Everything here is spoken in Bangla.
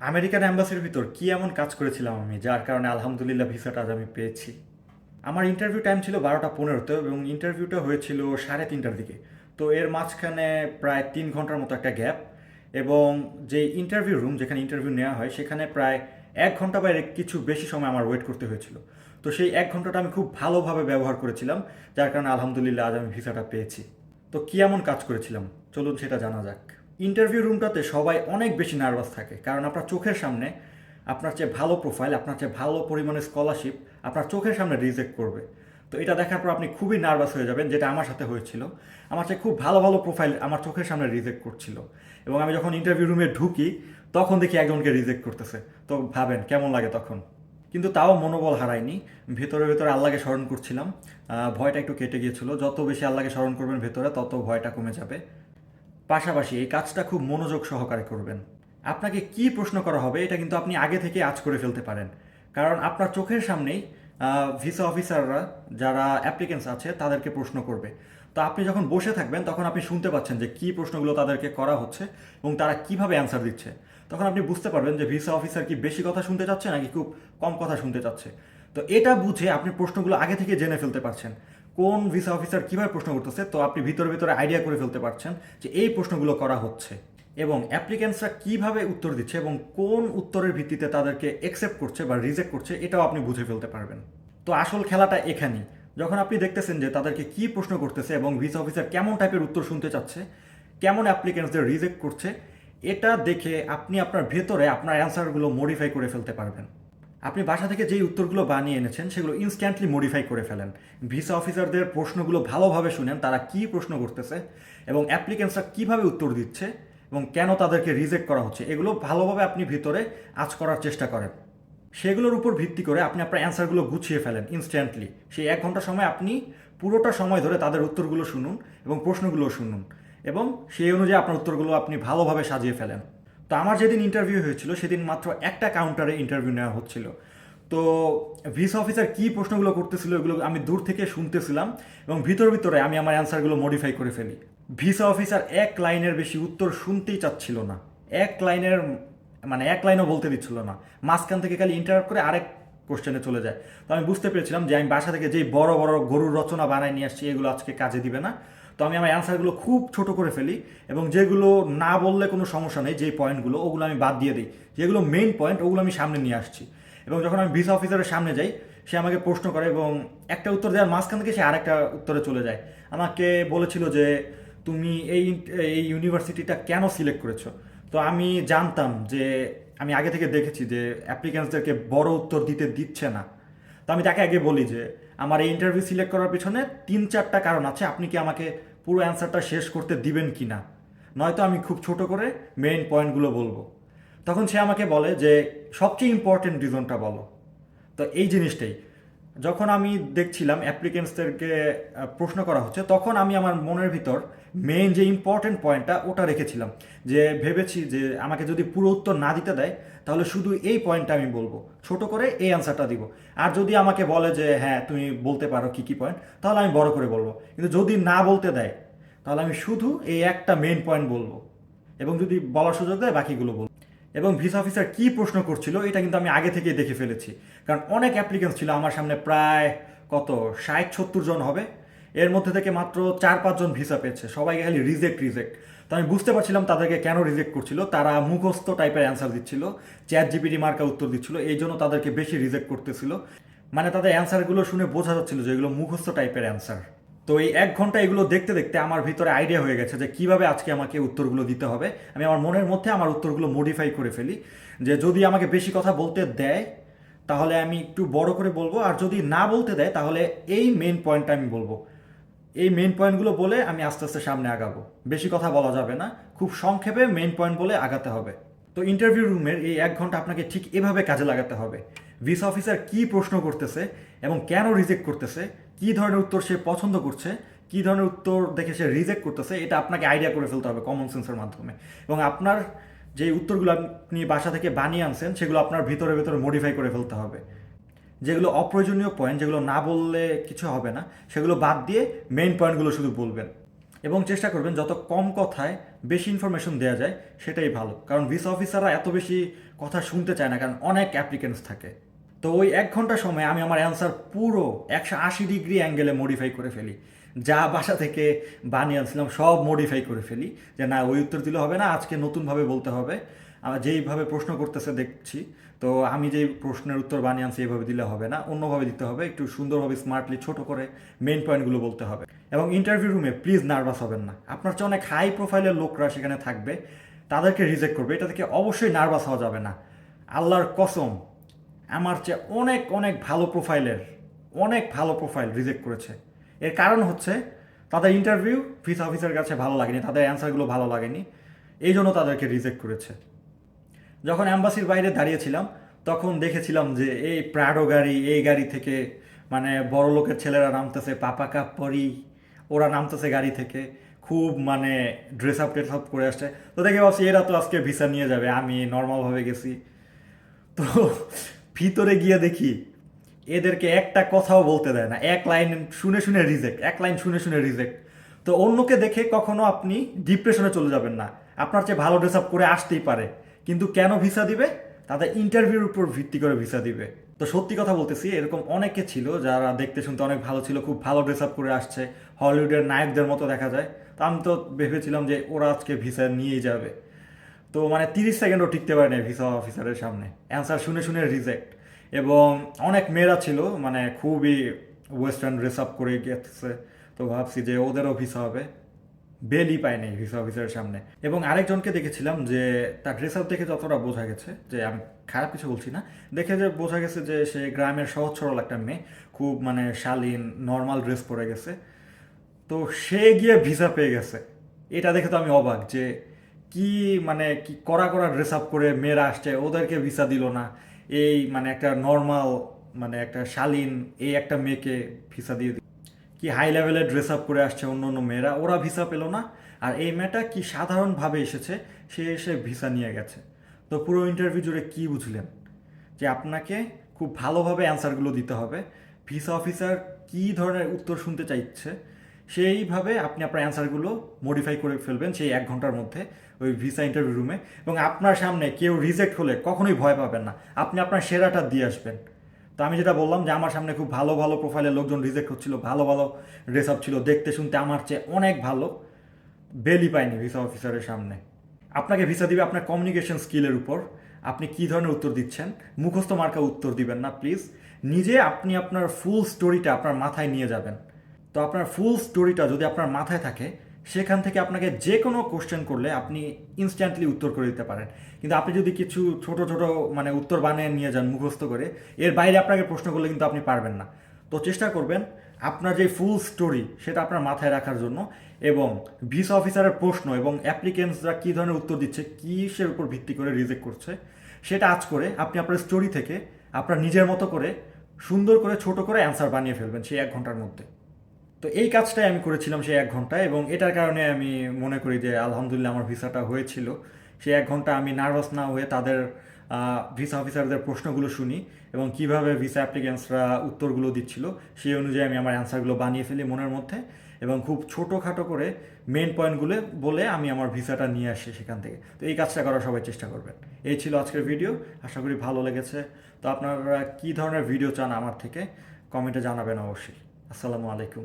আমেরিকান অ্যাম্বাসির ভিতর কি এমন কাজ করেছিলাম আমি, যার কারণে আলহামদুলিল্লাহ ভিসাটা আজ আমি পেয়েছি? আমার ইন্টারভিউ টাইম ছিল বারোটা পনেরোতে এবং ইন্টারভিউটা হয়েছিল সাড়ে তিনটার দিকে। তো এর মাঝখানে প্রায় তিন ঘণ্টার মতো একটা গ্যাপ এবং যে ইন্টারভিউ রুম যেখানে ইন্টারভিউ নেওয়া হয়, সেখানে প্রায় এক ঘণ্টা বাইরে কিছু বেশি সময় আমার ওয়েট করতে হয়েছিল। তো সেই এক ঘন্টাটা আমি খুব ভালোভাবে ব্যবহার করেছিলাম, যার কারণে আলহামদুলিল্লাহ আজ আমি ভিসাটা পেয়েছি। তো কী এমন কাজ করেছিলাম? চলুন সেটা জানা যাক। ইন্টারভিউ রুমটাতে সবাই অনেক বেশি নার্ভাস থাকে। কারণ আপনার চোখের সামনে আপনার চেয়ে ভালো প্রোফাইল আপনার চেয়ে ভালো পরিমাণে স্কলারশিপ আপনার চোখের সামনে রিজেক্ট করবে। তো এটা দেখার পর আপনি খুবই নার্ভাস হয়ে যাবেন যেটা আমার সাথে হয়েছিল। আমার চেয়ে খুব ভালো ভালো প্রোফাইল আমার চোখের সামনে রিজেক্ট করছিল। এবং আমি যখন ইন্টারভিউ রুমে ঢুকি, তখন দেখি একজনকে রিজেক্ট করতেছে। তো ভাবেন কেমন লাগে তখন। কিন্তু তাও মনোবল হারায়নি। ভেতরে ভেতরে আল্লাহকে স্মরণ করছিলাম। ভয়টা একটু কেটে গিয়েছিল। যত বেশি আল্লাহকে স্মরণ করবেন ভেতরে, তত ভয়টা কমে যাবে। পাশাপাশি এই কাজটা খুব মনোযোগ সহকারে করবেন। আপনাকে কি প্রশ্ন করা হবে এটা কিন্তু আপনি আগে থেকে আজ করে ফেলতে পারেন। কারণ আপনার চোখের সামনেই ভিসা অফিসাররা যারা অ্যাপ্লিকেন্টস আছে, তাদেরকে প্রশ্ন করবে। তো আপনি যখন বসে থাকবেন, তখন আপনি শুনতে পাচ্ছেন যে কী প্রশ্নগুলো তাদেরকে করা হচ্ছে এবং তারা কীভাবে অ্যান্সার দিচ্ছে। তখন আপনি বুঝতে পারবেন যে ভিসা অফিসার কি বেশি কথা শুনতে চাচ্ছে নাকি খুব কম কথা শুনতে চাচ্ছে। তো এটা বুঝে আপনি প্রশ্নগুলো আগে থেকে জেনে ফেলতে পারছেন। কোন ভিসা অফিসার কীভাবে প্রশ্ন করতেছে, তো আপনি ভিতরে ভিতরে আইডিয়া করে ফেলতে পারছেন যে এই প্রশ্নগুলো করা হচ্ছে এবং অ্যাপ্লিক্যান্টসরা কীভাবে উত্তর দিচ্ছে এবং কোন উত্তরের ভিত্তিতে তাদেরকে অ্যাকসেপ্ট করছে বা রিজেক্ট করছে, এটাও আপনি বুঝে ফেলতে পারবেন। তো আসল খেলাটা এখানেই। যখন আপনি দেখতেছেন যে তাদেরকে কী প্রশ্ন করতেছে এবং ভিসা অফিসার কেমন টাইপের উত্তর শুনতে চাচ্ছে, কেমন অ্যাপ্লিক্যান্টসদের রিজেক্ট করছে, এটা দেখে আপনি আপনার ভেতরে আপনার অ্যান্সারগুলো মডিফাই করে ফেলতে পারবেন। আপনি বাসা থেকে যেই উত্তরগুলো বানিয়ে এনেছেন, সেগুলো ইনস্ট্যান্টলি মডিফাই করে ফেলেন। ভিসা অফিসারদের প্রশ্নগুলো ভালোভাবে শুনেন, তারা কী প্রশ্ন করতেছে এবং অ্যাপ্লিকেন্টসরা কীভাবে উত্তর দিচ্ছে এবং কেন তাদেরকে রিজেক্ট করা হচ্ছে, এগুলো ভালোভাবে আপনি ভিতরে আজ করার চেষ্টা করেন। সেগুলোর উপর ভিত্তি করে আপনি আপনার অ্যান্সারগুলো গুছিয়ে ফেলেন ইনস্ট্যান্টলি সেই এক ঘণ্টা সময় আপনি পুরোটা সময় ধরে তাদের উত্তরগুলো শুনুন এবং প্রশ্নগুলো শুনুন এবং সেই অনুযায়ী আপনার উত্তরগুলো আপনি ভালোভাবে সাজিয়ে ফেলেন। তো আমার যেদিন ইন্টারভিউ হয়েছিল, সেদিন মাত্র একটা কাউন্টারে ইন্টারভিউ নেওয়া হচ্ছিল। তো ভিসা অফিসার কী প্রশ্নগুলো করতেছিল, এগুলো আমি দূর থেকে শুনতেছিলাম এবং ভিতর ভিতরে আমি আমার অ্যান্সারগুলো মডিফাই করে ফেলি। ভিসা অফিসার এক লাইনের বেশি উত্তর শুনতেই চাচ্ছিল না। এক লাইনের মানে এক লাইনও বলতে দিচ্ছিল না। মাঝখান থেকে খালি ইন্টারাপ্ট করে আরেক কোশ্চেনে চলে যায়। তো আমি বুঝতে পেরেছিলাম যে আমি বাসা থেকে যেই বড় বড় গরুর রচনা বানায় নিয়ে আসছি, এগুলো আজকে কাজে দিবে না। তো আমি আমার অ্যান্সারগুলো খুব ছোট করে ফেলি এবং যেগুলো না বললে কোনো সমস্যা নেই, যেই পয়েন্টগুলো ওগুলো আমি বাদ দিয়ে দিই। যেগুলো মেইন পয়েন্ট ওগুলো আমি সামনে নিয়ে আসছি। এবং যখন আমি ভিসা অফিসারের সামনে যাই, সে আমাকে প্রশ্ন করে এবং একটা উত্তর দেওয়ার মাঝখান থেকে সে আরেকটা উত্তরে চলে যায়। আমাকে বলেছিল যে, তুমি এই এই ইউনিভার্সিটিটা কেন সিলেক্ট করেছ? তো আমি জানতাম যে, আমি আগে থেকে দেখেছি যে অ্যাপ্লিক্যান্টসদেরকে বড় উত্তর দিতে দিচ্ছে না। তো আমি তাকে আগে বলি যে, আমার এই ইন্টারভিউ সিলেক্ট করার পিছনে তিন চারটা কারণ আছে। আপনি কি আমাকে পুরো অ্যান্সারটা শেষ করতে দিবেন কি না নয়তো আমি খুব ছোট করে মেইন পয়েন্টগুলো বলব। তখন সে আমাকে বলে যে, সবচেয়ে ইম্পর্টেন্ট রিজনটা বলো। তো এই জিনিসটাই। যখন আমি দেখছিলাম অ্যাপ্লিকেন্টসদেরকে প্রশ্ন করা হচ্ছে, তখন আমি আমার মনের ভিতর মেইন যে ইম্পর্টেন্ট পয়েন্টটা ওটা রেখেছিলাম। যে ভেবেছি যে আমাকে যদি পুরো উত্তর না দিতে দেয়, তাহলে শুধু এই পয়েন্টটা আমি বলব। ছোট করে এই অ্যান্সারটা দিব। আর যদি আমাকে বলে যে হ্যাঁ তুমি বলতে পারো কী কী পয়েন্ট তাহলে আমি বড় করে বলব। কিন্তু যদি না বলতে দেয়, তাহলে আমি শুধু এই একটা মেইন পয়েন্ট বলব। এবং যদি বলার সুযোগ দেয়, বাকিগুলো বলব। এবং ভিসা অফিসার কী প্রশ্ন করছিল, এটা কিন্তু আমি আগে থেকেই দেখে ফেলেছি। কারণ অনেক অ্যাপ্লিকেন্স ছিল, আমার সামনে প্রায় কত, ষাট, সত্তর জন হবে। এর মধ্যে থেকে মাত্র চার পাঁচজন ভিসা পেয়েছে সবাই খালি রিজেক্ট রিজেক্ট তো আমি বুঝতে পারছিলাম তাদেরকে কেন রিজেক্ট করছিল, তারা মুখস্থ টাইপের অ্যান্সার দিচ্ছিল চ্যাট জিপিটি মার্কা উত্তর দিচ্ছিল, এই জন্য তাদেরকে বেশি রিজেক্ট করতেছিল। মানে তাদের অ্যান্সারগুলো শুনে বোঝা যাচ্ছিল যে এগুলো মুখস্থ টাইপের অ্যান্সার তো এই এক ঘণ্টা এগুলো দেখতে দেখতে আমার ভিতরে আইডিয়া হয়ে গেছে যে কীভাবে আজকে আমাকে উত্তরগুলো দিতে হবে। আমি আমার মনের মধ্যে আমার উত্তরগুলো মডিফাই করে ফেলি। যে যদি আমাকে বেশি কথা বলতে দেয়, তাহলে আমি একটু বড় করে বলব। আর যদি না বলতে দেয়, তাহলে এই মেন পয়েন্টটা আমি বলব। এই মেন পয়েন্টগুলো বলে আমি আস্তে আস্তে সামনে আগাবো। বেশি কথা বলা যাবে না। খুব সংক্ষেপে মেন পয়েন্ট বলে আগাতে হবে। তো ইন্টারভিউ রুমের এই এক ঘণ্টা আপনাকে ঠিক এভাবে কাজে লাগাতে হবে। ভিসা অফিসার কি প্রশ্ন করতেছে এবং কেন রিজেক্ট করতেছে কি ধরনের উত্তর সে পছন্দ করছে, কি ধরনের উত্তর দেখে সে রিজেক্ট করতেছে, এটা আপনাকে আইডিয়া করে ফেলতে হবে কমন সেন্সের মাধ্যমে। এবং আপনার যে উত্তরগুলো আপনি বাসা থেকে বানিয়ে আনছেন, সেগুলো আপনার ভিতরে ভিতরে মডিফাই করে ফেলতে হবে। যেগুলো অপ্রয়োজনীয় পয়েন্ট যেগুলো না বললে কিছু হবে না, সেগুলো বাদ দিয়ে মেইন পয়েন্টগুলো শুধু বলবেন। এবং চেষ্টা করবেন যত কম কথায় বেশি ইনফরমেশন দেওয়া যায়, সেটাই ভালো। কারণ ভিসা অফিসাররা এত বেশি কথা শুনতে চায় না, কারণ অনেক অ্যাপ্লিকেন্টস থাকে। তো ওই এক ঘণ্টা সময় আমি আমার অ্যান্সার পুরো একশো আশি ডিগ্রি অ্যাঙ্গেলে মডিফাই করে ফেলি। যা বাসা থেকে বানিয়ে আনছিলাম, সব মডিফাই করে ফেলি। যে না, ওই উত্তর দিলে হবে না, আজকে নতুনভাবে বলতে হবে। আমার যেইভাবে প্রশ্ন করতেছে দেখছি। তো আমি যেই প্রশ্নের উত্তর বানিয়ে আনছি এইভাবে দিলে হবে না। অন্যভাবে দিতে হবে, একটু সুন্দরভাবে স্মার্টলি ছোট করে মেন পয়েন্টগুলো বলতে হবে। এবং ইন্টারভিউ রুমে প্লিজ নার্ভাস হবেন না। আপনার চেয়ে অনেক হাই প্রোফাইলের লোকরা সেখানে থাকবে, তাদেরকে রিজেক্ট করবে। এটা থেকে অবশ্যই নার্ভাস হওয়া যাবে না। আল্লাহর কসম আমার চেয়ে অনেক অনেক ভালো প্রোফাইলের, অনেক ভালো প্রোফাইল রিজেক্ট করেছে। এর কারণ হচ্ছে, তাদের ইন্টারভিউ ভিসা অফিসের কাছে ভালো লাগেনি, তাদের অ্যান্সারগুলো ভালো লাগেনি, এই জন্য তাদেরকে রিজেক্ট করেছে। যখন অ্যাম্বাসির বাইরে দাঁড়িয়েছিলাম, তখন দেখেছিলাম যে এই প্রাডো গাড়ি, এই গাড়ি থেকে মানে বড় লোকের ছেলেরা নামতেছে পাপা কাপ পরি, ওরা নামতেছে গাড়ি থেকে, খুব মানে ড্রেস আপ ট্রেস আপ করে আসছে। তো দেখে ভাবছি, এরা তো আজকে ভিসা নিয়ে যাবে, আমি নর্মালভাবে গেছি। তো ভিতরে গিয়ে দেখি এদেরকে একটা কথাও বলতে দেয় না। এক লাইন শুনে শুনে রিজেক্ট এক লাইন শুনে শুনে রিজেক্ট তো অন্যকে দেখে কখনো আপনি ডিপ্রেশনে চলে যাবেন না। আপনার চেয়ে ভালো ড্রেস আপ করে আসতেই পারে। কিন্তু কেন ভিসা দিবে? তাদের ইন্টারভিউর উপর ভিত্তি করে ভিসা দিবে। তো সত্যি কথা বলতেছি, এরকম অনেকে ছিল যারা দেখতে শুনতে অনেক ভালো ছিল, খুব ভালো ড্রেস আপ করে আসছে। হলিউডের নায়কদের মতো দেখা যায়। তো আমি তো ভেবেছিলাম যে ওরা আজকে ভিসা নিয়েই যাবে। তো মানে তিরিশ সেকেন্ডও টিকতে পারে না ভিসা অফিসারের সামনে। অ্যান্সার শুনে শুনে রিজেক্ট এবং অনেক মেয়েরা ছিল মানে খুবই ওয়েস্টার্ন ড্রেস আপ করে গেছে। তো ভাবছি যে ওদেরও ভিসা হবে। বেলই পায়নি ভিসা অফিসারের সামনে। এবং আরেকজনকে দেখেছিলাম যে তার ড্রেস আপ দেখে যতটা বোঝা গেছে, যে আমি খারাপ কিছু বলছি না, দেখে যে বোঝা গেছে যে সে গ্রামের সহজ সরল একটা মেয়ে। খুব মানে শালীন নর্মাল ড্রেস পরে গেছে। তো সে গিয়ে ভিসা পেয়ে গেছে। এটা দেখে তো আমি অবাক যে কি মানে কি কড়া কড়া ড্রেস আপ করে মেয়েরা আসছে, ওদেরকে ভিসা দিল না। এই মানে একটা নর্মাল মানে একটা শালীন এই একটা মেয়েকে ভিসা দিয়ে কি হাই লেভেলের ড্রেস আপ করে আসছে অন্য অন্য মেয়েরা, ওরা ভিসা পেল না। আর এই মেয়েটা কি সাধারণভাবে এসেছে, সে এসে ভিসা নিয়ে গেছে। তো পুরো ইন্টারভিউ জুড়ে কি বুঝলেন? যে আপনাকে খুব ভালোভাবে অ্যান্সারগুলো দিতে হবে। ভিসা অফিসার কী ধরনের উত্তর শুনতে চাইছে সেইভাবে আপনি আপনার অ্যান্সারগুলো মডিফাই করে ফেলবেন সেই এক ঘণ্টার মধ্যে ওই ভিসা ইন্টারভিউ রুমে এবং আপনার সামনে কেউ রিজেক্ট হলে কখনোই ভয় পাবেন না। আপনি আপনার সেরাটা দিয়ে আসবেন। তো আমি যেটা বললাম যে, আমার সামনে খুব ভালো ভালো প্রোফাইলের লোকজন রিজেক্ট হচ্ছিল, ভালো ভালো ড্রেস আপ ছিল, দেখতে শুনতে আমার চেয়ে অনেক ভালো। বেলি পাইনি ভিসা অফিসারের সামনে। আপনাকে ভিসা দিবে আপনার কমিউনিকেশন স্কিলের উপর। আপনি কী ধরনের উত্তর দিচ্ছেন? মুখস্থ মার্কা উত্তর দিবেন না প্লিজ নিজে আপনি আপনার ফুল স্টোরিটা আপনার মাথায় নিয়ে যাবেন। তো আপনার ফুল স্টোরিটা যদি আপনার মাথায় থাকে, সেখান থেকে আপনাকে যে কোনো কোশ্চেন করলে আপনি ইনস্ট্যান্টলি উত্তর করে দিতে পারেন। কিন্তু আপনি যদি কিছু ছোট ছোট মানে উত্তর বানিয়ে নিয়ে যান মুখস্থ করে, এর বাইরে আপনাকে প্রশ্ন করলে কিন্তু আপনি পারবেন না। তো চেষ্টা করবেন আপনার যে ফুল স্টোরি সেটা আপনার মাথায় রাখার জন্য এবং ভিসা অফিসারের প্রশ্ন এবং অ্যাপ্লিকেন্টসরা কী ধরনের উত্তর দিচ্ছে, কিসের উপর ভিত্তি করে রিজেক্ট করছে, সেটা আজ করে আপনি আপনার স্টোরি থেকে আপনার নিজের মতো করে সুন্দর করে ছোট করে অ্যান্সার বানিয়ে ফেলবেন সেই এক ঘণ্টার মধ্যে। তো এই কাজটাই আমি করেছিলাম সেই এক ঘন্টায় এবং এটার কারণে আমি মনে করি যে আলহামদুলিল্লাহ আমার ভিসাটা হয়েছিল। সেই এক ঘণ্টা আমি নার্ভাস না হয়ে তাদের ভিসা অফিসারদের প্রশ্নগুলো শুনি এবং কীভাবে ভিসা অ্যাপ্লিকেন্টসরা উত্তরগুলো দিচ্ছিল সেই অনুযায়ী আমি আমার অ্যান্সারগুলো বানিয়ে ফেলি মনের মধ্যে এবং খুব ছোটোখাটো করে মেন পয়েন্টগুলো বলে আমি আমার ভিসাটা নিয়ে আসি সেখান থেকে। তো এই কাজটা করার সবাই চেষ্টা করবেন। এই ছিল আজকের ভিডিও আশা করি ভালো লেগেছে। তো আপনারা কী ধরনের ভিডিও চান আমার থেকে কমেন্টে জানাবেন অবশ্যই। আসসালামু আলাইকুম।